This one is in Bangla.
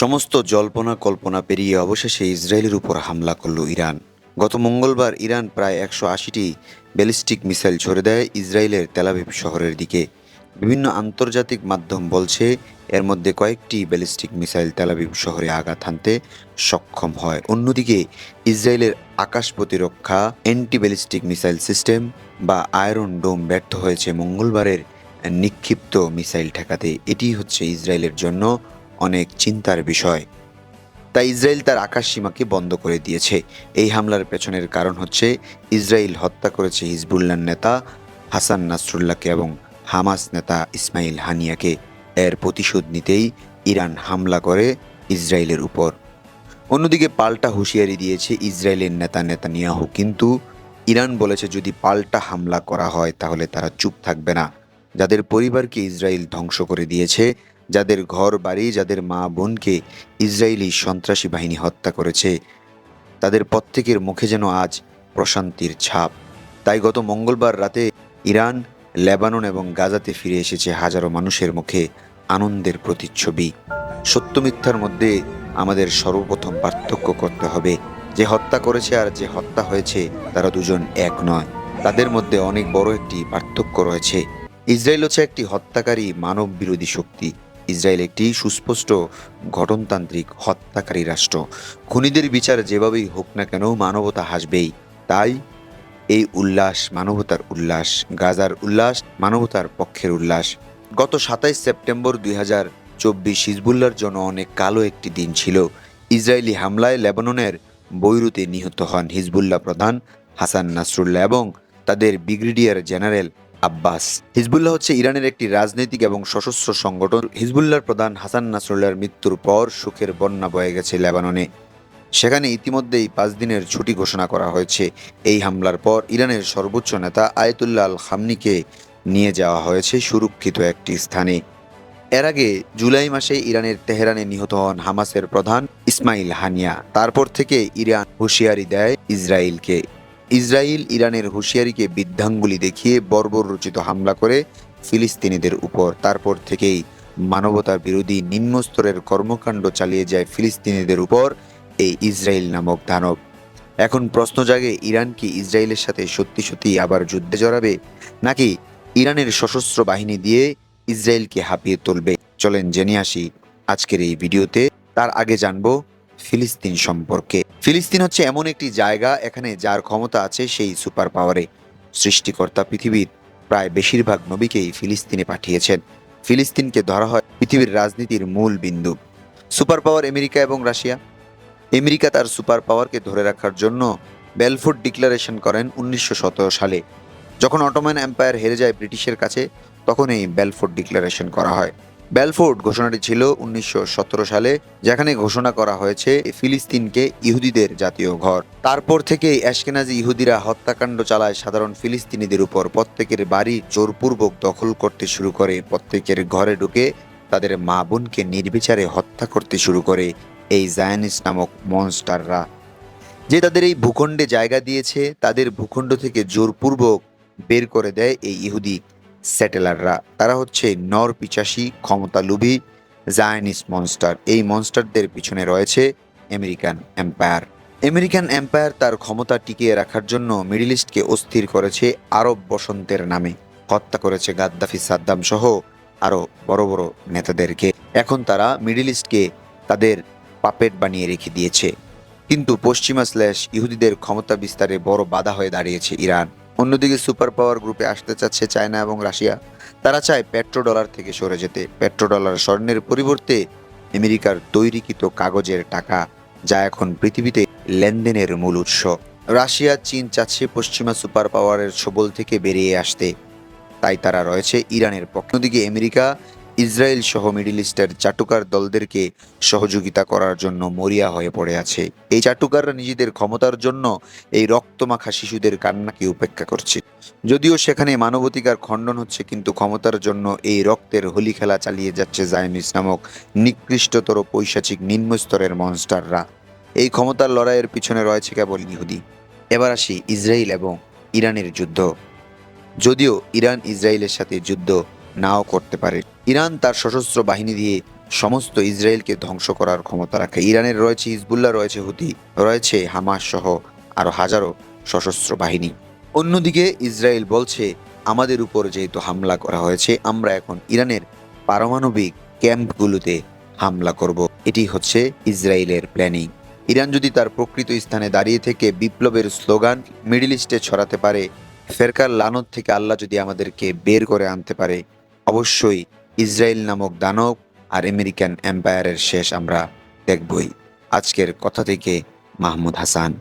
সমস্ত জল্পনা কল্পনা পেরিয়ে অবশেষে ইসরায়েলের উপর হামলা করল ইরান। গত মঙ্গলবার ইরান প্রায় একশো আশিটি ব্যালিস্টিক মিসাইল ছড়ে দেয় ইসরায়েলের তেলাভিভ শহরের দিকে। বিভিন্ন আন্তর্জাতিক মাধ্যম বলছে এর মধ্যে কয়েকটি ব্যালিস্টিক মিসাইল তেলাভিভ শহরে আঘাত হানতে সক্ষম হয়। অন্যদিকে ইসরায়েলের আকাশ প্রতিরক্ষা অ্যান্টি ব্যালিস্টিক মিসাইল সিস্টেম বা আয়রন ডোম ব্যর্থ হয়েছে মঙ্গলবারের নিক্ষিপ্ত মিসাইল ঠেকাতে। এটি হচ্ছে ইসরায়েলের জন্য অনেক চিন্তার বিষয়। তাই ইসরায়েল তার আকাশ সীমাকে বন্ধ করে দিয়েছে। এই হামলার পেছনের কারণ হচ্ছে ইসরায়েল হত্যা করেছে হিজবুল্লাহ নেতা হাসান নাসরুল্লাহকে এবং হামাস নেতা ইসমাইল হানিয়াকে। এর প্রতিশোধ নিতেই ইরান হামলা করে ইসরায়েলের উপর। অন্যদিকে পাল্টা হুঁশিয়ারি দিয়েছে ইসরায়েলের নেতা নেতানিয়াহু। কিন্তু ইরান বলেছে যদি পাল্টা হামলা করা হয় তাহলে তারা চুপ থাকবে না। যাদের পরিবারকে ইসরায়েল ধ্বংস করে দিয়েছে যাদের ঘর বাড়ি, যাদের মা বোনকে ইসরায়েলি সন্ত্রাসী বাহিনী হত্যা করেছে, তাদের প্রত্যেকের মুখে যেন আজ প্রশান্তির ছাপ। তাই গত মঙ্গলবার রাতে ইরান, লেবানন এবং গাজাতে ফিরে এসেছে হাজারো মানুষের মুখে আনন্দের প্রতিচ্ছবি। সত্য মিথ্যার মধ্যে আমাদের সর্বপ্রথম পার্থক্য করতে হবে। যে হত্যা করেছে আর যে হত্যা হয়েছে, তারা দুজন এক নয়। তাদের মধ্যে অনেক বড় একটি পার্থক্য রয়েছে। ইসরায়েল হচ্ছে একটি হত্যাকারী মানব বিরোধী শক্তি। ইসরায়েল একটি সুস্পষ্ট গঠনতান্ত্রিক হত্যাকারী রাষ্ট্র। খুনিদের বিচার যেভাবেই হোক না কেন মানবতা হাসবেই। তাই এই উল্লাস মানবতার উল্লাস, গাজার উল্লাস মানবতার পক্ষের উল্লাস। গত সাতাইশ সেপ্টেম্বর দুই হাজার চব্বিশ হিজবুল্লার জন্য অনেক কালো একটি দিন ছিল। ইসরায়েলি হামলায় লেবাননের বৈরুতে নিহত হন হিজবুল্লাহ প্রধান হাসান নাসরুল্লাহ এবং তাদের ব্রিগেডিয়ার জেনারেল আব্বাস। হিজবুল্লাহ হচ্ছে ইরানের একটি রাজনৈতিক এবং সশস্ত্র সংগঠন। হিজবুল্লাহর প্রধান হাসান নাসরুল্লাহর মৃত্যুর পর সুখের বন্যা বয়ে গেছে লেবাননে। সেখানে ইতিমধ্যেই পাঁচ দিনের ছুটি ঘোষণা করা হয়েছে। এই হামলার পর ইরানের সর্বোচ্চ নেতা আয়তুল্লাহ আল খামনিকে নিয়ে যাওয়া হয়েছে সুরক্ষিত একটি স্থানে। এর আগে জুলাই মাসে ইরানের তেহরানে নিহত হন হামাসের প্রধান ইসমাইল হানিয়া। তারপর থেকে ইরান হুঁশিয়ারি দেয় ইসরায়েলকে। ইসরায়েল ইরানের হুঁশিয়ারিকে বৃদ্ধাঙ্গুলি দেখিয়ে বর্বর রচিত হামলা করে ফিলিস্তিনিদের উপর। তারপর থেকেই মানবতা বিরোধী নিম্ন স্তরের কর্মকাণ্ড চালিয়ে যায় ফিলিস্তিনিদের উপর এই ইসরায়েল নামক দানব। এখন প্রশ্ন জাগে, ইরান কি ইসরায়েলের সাথে সত্যি সত্যি আবার যুদ্ধে জড়াবে, নাকি ইরানের সশস্ত্র বাহিনী দিয়ে ইসরায়েলকে হাঁপিয়ে তুলবে? চলেন জেনে আসি আজকের এই ভিডিওতে। তার আগে জানব ফিলিস্তিন সম্পর্কে। ফিলিস্তিন হচ্ছে এমন একটি জায়গা এখানে যার ক্ষমতা আছে সেই সুপার পাওয়ারে। সৃষ্টিকর্তা পৃথিবীর প্রায় বেশিরভাগ নবীকেই ফিলিস্তিনে পাঠিয়েছেন। ফিলিস্তিনকে ধরা হয় পৃথিবীর রাজনীতির মূল বিন্দু। সুপার পাওয়ার আমেরিকা এবং রাশিয়া। আমেরিকা তার সুপার পাওয়ারকে ধরে রাখার জন্য বেলফোর্ড ডিক্লারেশন করেন উনিশশো সতেরো সালে। যখন অটোম্যান এম্পায়ার হেরে যায় ব্রিটিশের কাছে তখন এই বেলফোর্ড ডিক্লারেশন করা হয়। বেলফোর্ড ঘোষণাটি ছিল উনিশশো সতেরো সালে, যেখানে ঘোষণা করা হয়েছে ফিলিস্তিনকে ইহুদিদের জাতীয় ঘর। তারপর থেকে অ্যাশকেনাজি ইহুদিরা হত্যাকাণ্ড চালায় সাধারণ ফিলিস্তিনিদের উপর। প্রত্যেকের বাড়ি জোরপূর্বক দখল করতে শুরু করে। প্রত্যেকের ঘরে ঢুকে তাদের মা বোনকে নির্বিচারে হত্যা করতে শুরু করে এই জায়ানিস নামক মনস্টাররা। যে তাদের এই ভূখণ্ডে জায়গা দিয়েছে, তাদের ভূখণ্ড থেকে জোরপূর্বক বের করে দেয় এই ইহুদি স্যাটেলাররা। তারা হচ্ছে নর পিচাসী, ক্ষমতালুভী জায়ানিস মনস্টার এই মনস্টারদের পিছনে রয়েছে আমেরিকান এম্পায়ার আমেরিকান এম্পায়ার তার ক্ষমতা টিকিয়ে রাখার জন্য মিডল ইস্টকে অস্থির করেছে আরব বসন্তের নামে। হত্যা করেছে গাদ্দাফি সাদ্দাম সহ আরও বড় বড় নেতাদেরকে। এখন তারা মিডল ইস্টকে তাদের পাপেট বানিয়ে রেখে দিয়েছে। কিন্তু পশ্চিমা স্ল্যাশ ইহুদিদের ক্ষমতা বিস্তারে বড় বাধা হয়ে দাঁড়িয়েছে ইরান। অন্যদিকে সুপার পাওয়ার গ্রুপে আসতে চাচ্ছে চায়না এবং রাশিয়া। তারা চায় পেট্রো ডলার থেকে সরে যেতে। পেট্রো ডলার স্বর্ণের পরিবর্তে আমেরিকার তৈরিকৃত কাগজের টাকা, যা এখন পৃথিবীতে লেনদেনের মূল উৎস। রাশিয়া, চীন চাচ্ছে পশ্চিমা সুপার পাওয়ারের ছবল থেকে বেরিয়ে আসতে। তাই তারা রয়েছে ইরানের পক্ষ। দিকে আমেরিকা ইসরায়েল সহ মিডিল ইস্টের চাটুকার দলদেরকে সহযোগিতা করার জন্য মরিয়া হয়ে পড়ে আছে। এই চাটুকাররা নিজেদের ক্ষমতার জন্য এই রক্তমাখা শিশুদের কান্নাকে উপেক্ষা করছে। যদিও সেখানে মানবাধিকার খণ্ডন হচ্ছে, কিন্তু ক্ষমতার জন্য এই রক্তের হোলি খেলা চালিয়ে যাচ্ছে জায়নিস নামক নিকৃষ্টতর পৈশাচিক নিম্ন স্তরের মনস্টাররা এই ক্ষমতার লড়াইয়ের পিছনে রয়েছে কেবল ইহুদি। এবার আসি ইসরায়েল এবং ইরানের যুদ্ধ। যদিও ইরান ইসরায়েলের সাথে যুদ্ধ নাও করতে পারে। ইরান তার সশস্ত্র বাহিনী দিয়ে সমস্ত ইসরায়েলকে ধ্বংস করার ক্ষমতা রাখে। ইরানের রয়েছে হিজবুল্লাহ, রয়েছে হুতি, রয়েছে হামাস সহ আরও হাজারো সশস্ত্র বাহিনী। অন্যদিকে ইসরায়েল বলছে, আমাদের উপর যেহেতু হামলা করা হয়েছে, আমরা এখন ইরানের পারমাণবিক ক্যাম্পগুলোতে হামলা করব। এটি হচ্ছে ইসরায়েলের প্ল্যানিং। ইরান যদি তার প্রকৃত স্থানে দাঁড়িয়ে থেকে বিপ্লবের স্লোগান মিডল ইস্টে ছড়াতে পারে, ফেরকার লানত থেকে আল্লাহ যদি আমাদেরকে বের করে আনতে পারে অবশ্যই ইসরায়েল নামক দানব আর আমেরিকান এম্পায়ারের শেষ আমরা দেখবই। আজকের কথা থেকে মাহমুদ হাসান।